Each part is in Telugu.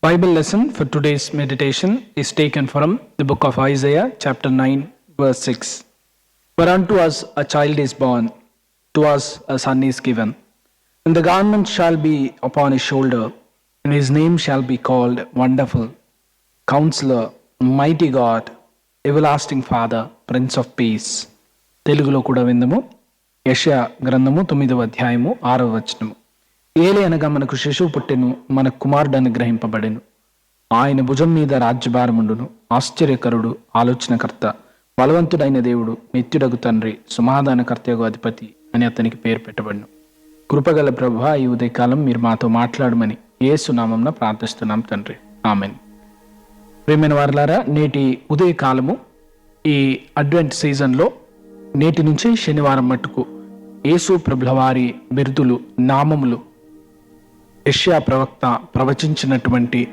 Bible lesson for today's meditation is taken from the book of Isaiah, chapter 9, verse 6. For unto us a child is born, to us a son is given, and the government shall be upon his shoulder, and his name shall be called Wonderful, Counselor, Mighty God, Everlasting Father, Prince of Peace. తెలుగులో కూడా విందము యశ గ్రంథము తొమ్మిదవ అధ్యాయము ఆరవ వచనము ఏలి అనగా మనకు శిశువు పుట్టెను మన కుమారుడు అనుగ్రహింపబడెను. ఆయన భుజం మీద రాజ్యభారముండును. ఆశ్చర్యకరుడు ఆలోచనకర్త బలవంతుడైన దేవుడు నిత్యుడగు తండ్రి సమాధానకర్తయగు అధిపతి అని అతనికి పేరు పెట్టబడిను. కృపగల ప్రభు ఈ ఉదయకాలం మీరు మాతో మాట్లాడమని ఏ నామంన ప్రార్థిస్తున్నాం తండ్రి. ఆమెన్. ప్రేమైన వారలారా నేటి ఉదయకాలము ఈ అడ్వెంట్ సీజన్లో నేటి నుంచి శనివారం మట్టుకు యేసు ప్రభుల వారి బిరుదులు నామములు యష్యా ప్రవక్త ప్రవచించినటువంటి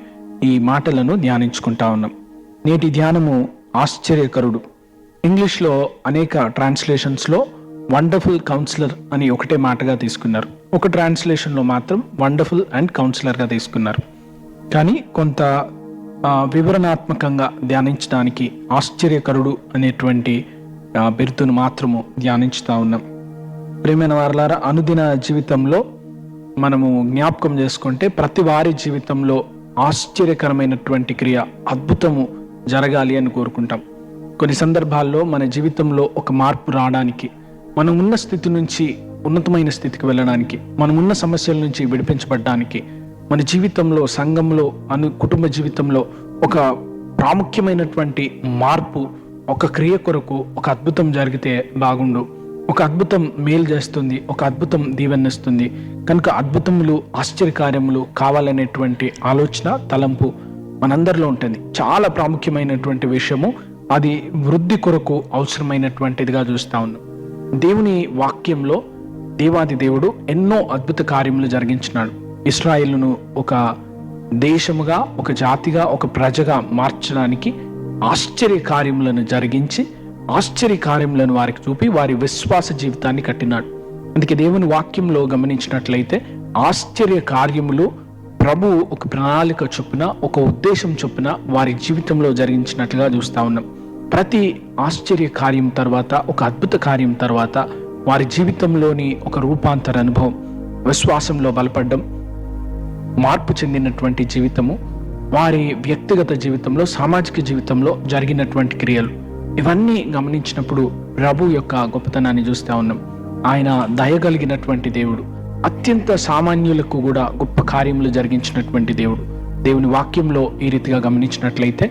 ఈ మాటలను ధ్యానించుకుంటా ఉన్నాం. నేటి ధ్యానము ఆశ్చర్యకరుడు. ఇంగ్లీష్లో అనేక ట్రాన్స్లేషన్స్లో వండర్ఫుల్ కౌన్సిలర్ అని ఒకటే మాటగా తీసుకున్నారు. ఒక ట్రాన్స్లేషన్లో మాత్రం వండర్ఫుల్ అండ్ కౌన్సిలర్గా తీసుకున్నారు. కానీ కొంత వివరణాత్మకంగా ధ్యానించడానికి ఆశ్చర్యకరుడు అనేటువంటి బిరుదును మాత్రము ధ్యానించుతా ఉన్నాం. ప్రేమైన వారలారా అనుదిన జీవితంలో మనము జ్ఞాపకం చేసుకుంటే ప్రతి వారి జీవితంలో ఆశ్చర్యకరమైనటువంటి క్రియ అద్భుతము జరగాలి అని కోరుకుంటాం. కొన్ని సందర్భాల్లో మన జీవితంలో ఒక మార్పు రావడానికి మనం ఉన్న స్థితి నుంచి ఉన్నతమైన స్థితికి వెళ్ళడానికి మనం ఉన్న సమస్యల నుంచి విడిపించబడడానికి మన జీవితంలో సంఘంలో అను కుటుంబ జీవితంలో ఒక ప్రాముఖ్యమైనటువంటి మార్పు ఒక క్రియ కొరకు ఒక అద్భుతం జరిగితే బాగుండు. ఒక అద్భుతం మేలు చేస్తుంది ఒక అద్భుతం దీవెన్నిస్తుంది. కనుక అద్భుతములు ఆశ్చర్యకార్యములు కావాలనేటువంటి ఆలోచన తలంపు మనందరిలో ఉంటుంది. చాలా ప్రాముఖ్యమైనటువంటి విషయము. అది వృద్ధి కొరకు అవసరమైనటువంటిదిగా చూస్తా ఉన్నాం. దేవుని వాక్యంలో దేవాది దేవుడు ఎన్నో అద్భుత కార్యములు జరిగించినాడు. ఇస్రాయిల్ను ఒక దేశముగా ఒక జాతిగా ఒక ప్రజగా మార్చడానికి ఆశ్చర్య కార్యములను జరిగించి ఆశ్చర్య కార్యములను వారికి చూపి వారి విశ్వాస జీవితాన్ని కట్టినాడు. అందుకే దేవుని వాక్యంలో గమనించినట్లయితే ఆశ్చర్య కార్యములు ప్రభు ఒక ప్రణాళిక చొప్పున ఒక ఉద్దేశం చొప్పున వారి జీవితంలో జరిగించినట్లుగా చూస్తా ఉన్నాం. ప్రతి ఆశ్చర్య కార్యం తర్వాత ఒక అద్భుత కార్యం తర్వాత వారి జీవితంలోని ఒక రూపాంతర అనుభవం విశ్వాసంలో బలపడడం మార్పు చెందినటువంటి జీవితము వారి వ్యక్తిగత జీవితంలో సామాజిక జీవితంలో జరిగినటువంటి క్రియలు. ఇవన్నీ గమనించినప్పుడు ప్రభు యొక్క గొప్పతనాన్ని చూస్తూ ఉన్నాం. ఆయన దయగలిగినటువంటి దేవుడు. అత్యంత సామాన్యులకు కూడా గొప్ప కార్యములు జరిగించినటువంటి దేవుడు. దేవుని వాక్యంలో ఈ రీతిగా గమనించినట్లయితే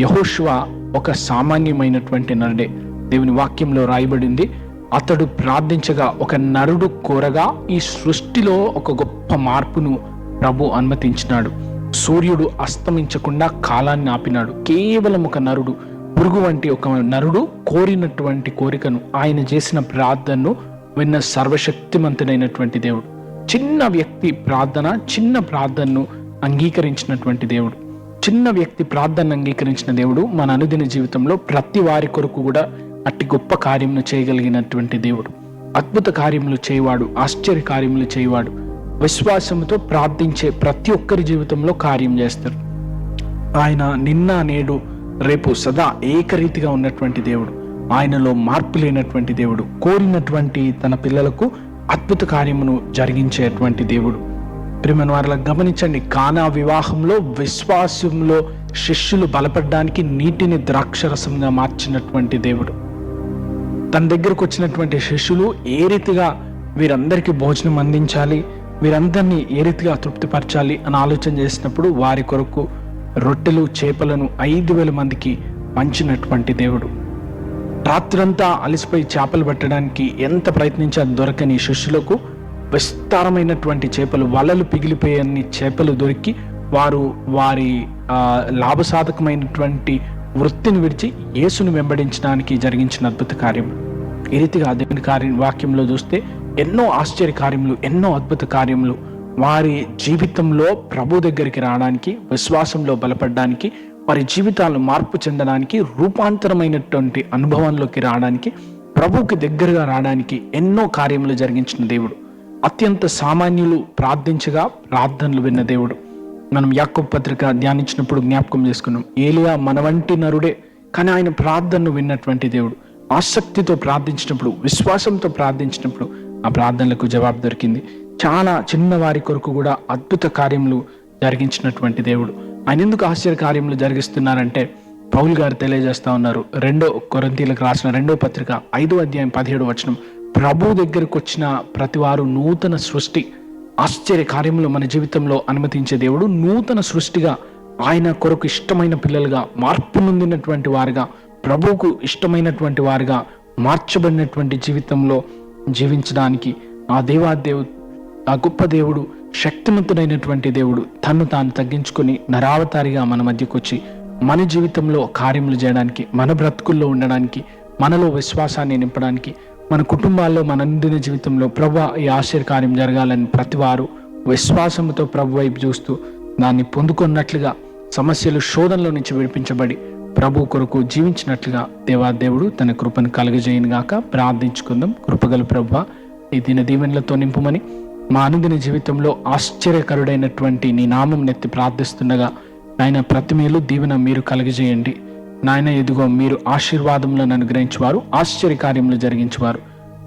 యహోష్వ ఒక సామాన్యమైనటువంటి నరుడే. దేవుని వాక్యంలో రాయబడింది అతడు ప్రార్థించగా ఒక నరుడు కోరగా ఈ సృష్టిలో ఒక గొప్ప మార్పును ప్రభు అనుమతించినాడు. సూర్యుడు అస్తమించకుండా కాలాన్ని ఆపినాడు. కేవలం ఒక నరుడు పురుగు వంటి ఒక నరుడు కోరినటువంటి కోరికను ఆయన చేసిన ప్రార్థనను విన్న సర్వశక్తిమంతుడైనటువంటి దేవుడు. చిన్న వ్యక్తి ప్రార్థన చిన్న ప్రార్థనను అంగీకరించినటువంటి దేవుడు. చిన్న వ్యక్తి ప్రార్థన అంగీకరించిన దేవుడు మన అనుదిన జీవితంలో ప్రతి వారి కొరకు కూడా అట్టి గొప్ప కార్యమును చేయగలిగినటువంటి దేవుడు. అద్భుత కార్యములు చేయవాడు ఆశ్చర్య కార్యములు చేయవాడు. విశ్వాసంతో ప్రార్థించే ప్రతి ఒక్కరి జీవితంలో కార్యం చేస్తారు. ఆయన నిన్న నేడు రేపు సదా ఏకరీతిగా ఉన్నటువంటి దేవుడు ఆయనలో మార్పు లేనటువంటి దేవుడు కోరినటువంటి తన పిల్లలకు అద్భుత కార్యమును జరిగించేటువంటి దేవుడు. ప్రియమైన వారిలా గమనించండి కానా వివాహంలో విశ్వాసంలో శిష్యులు బలపడడానికి నీటిని ద్రాక్షరసంగా మార్చినటువంటి దేవుడు. తన దగ్గరకు వచ్చినటువంటి శిష్యులు ఏ రీతిగా వీరందరికీ భోజనం అందించాలి వీరందరినీ ఏ రీతిగా తృప్తిపరచాలి అని ఆలోచన చేసినప్పుడు వారి కొరకు రొట్టెలు చేపలను ఐదు వేల మందికి పంచినటువంటి దేవుడు. రాత్రంతా అలసిపోయి చేపలు పట్టడానికి ఎంత ప్రయత్నించా దొరకని శిష్యులకు విస్తారమైనటువంటి చేపలు వలలు పిగిలిపోయని చేపలు దొరికి వారు వారి లాభసాధకమైనటువంటి వృత్తిని విడిచి యేసును వెంబడించడానికి జరిగించిన అద్భుత కార్యం. ఈ రీతిగా దేవుని కార్య వాక్యంలో చూస్తే ఎన్నో ఆశ్చర్య కార్యములు ఎన్నో అద్భుత కార్యములు వారి జీవితంలో ప్రభు దగ్గరికి రావడానికి విశ్వాసంలో బలపడడానికి వారి జీవితాలు మార్పు చెందడానికి రూపాంతరమైనటువంటి అనుభవంలోకి రావడానికి ప్రభువుకి దగ్గరగా రావడానికి ఎన్నో కార్యములు జరిగించిన దేవుడు. అత్యంత సామాన్యులు ప్రార్థించగా ప్రార్థనలు విన్న దేవుడు. మనం యాకోబ్ పత్రిక ధ్యానించినప్పుడు జ్ఞాపకం చేసుకున్నాం. ఏలియా మన వంటి నరుడే కానీ ఆయన ప్రార్థనను విన్నటువంటి దేవుడు. ఆసక్తితో ప్రార్థించినప్పుడు విశ్వాసంతో ప్రార్థించినప్పుడు ఆ ప్రార్థనలకు జవాబు దొరికింది. చాలా చిన్న వారి కొరకు కూడా అద్భుత కార్యములు జరిగించినటువంటి దేవుడు. ఆయన ఎందుకు ఆశ్చర్య కార్యములు జరిగిస్తున్నారంటే పౌల్ గారు తెలియజేస్తా ఉన్నారు. రెండో కొరంతీలకు రాసిన రెండో పత్రిక ఐదో అధ్యాయం పదిహేడు వచనం ప్రభు దగ్గరకు వచ్చిన ప్రతి వారు నూతన సృష్టి ఆశ్చర్య కార్యములు మన జీవితంలో అనుమతించే దేవుడు నూతన సృష్టిగా ఆయన కొరకు ఇష్టమైన పిల్లలుగా మార్పు నొందినటువంటి వారుగా ప్రభువుకు ఇష్టమైనటువంటి వారుగా మార్చబడినటువంటి జీవితంలో జీవించడానికి ఆ దేవాదేవు ఆ గొప్ప దేవుడు శక్తిమంతుడైనటువంటి దేవుడు తన్ను తాను తగ్గించుకొని నరావతారిగా మన మధ్యకు వచ్చి మన జీవితంలో కార్యములు చేయడానికి మన బ్రతుకుల్లో ఉండడానికి మనలో విశ్వాసాన్ని నింపడానికి మన కుటుంబాల్లో మన అందిన జీవితంలో ప్రభు ఈ ఆశ్చర్య కార్యం జరగాలని ప్రతి వారు విశ్వాసంతో ప్రభు వైపు చూస్తూ దాన్ని పొందుకున్నట్లుగా సమస్యలు శోధనలో నుంచి విడిపించబడి ప్రభు కొరకు జీవించినట్లుగా దేవాదేవుడు తన కృపను కలుగజేయను గాక ప్రార్థించుకుందాం. కృపగల ప్రభు ఈ దిన దీవెనలతో నింపుమని మా అనుదిన జీవితంలో ఆశ్చర్యకరుడైనటువంటి నీ నామం నెత్తి ప్రార్థిస్తుండగా నాయన ప్రతి మేలు దీవెన మీరు కలుగజేయండి. నాయన ఎదుగో మీరు ఆశీర్వాదములను అనుగ్రహించేవారు ఆశ్చర్య కార్యములు జరిగించేవారు.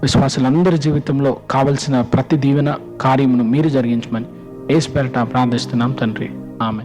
విశ్వాసులందరి జీవితంలో కావలసిన ప్రతి దీవెన కార్యమును మీరు జరిగించమని ఏసు పేరట ప్రార్థిస్తున్నాం తండ్రి. ఆమె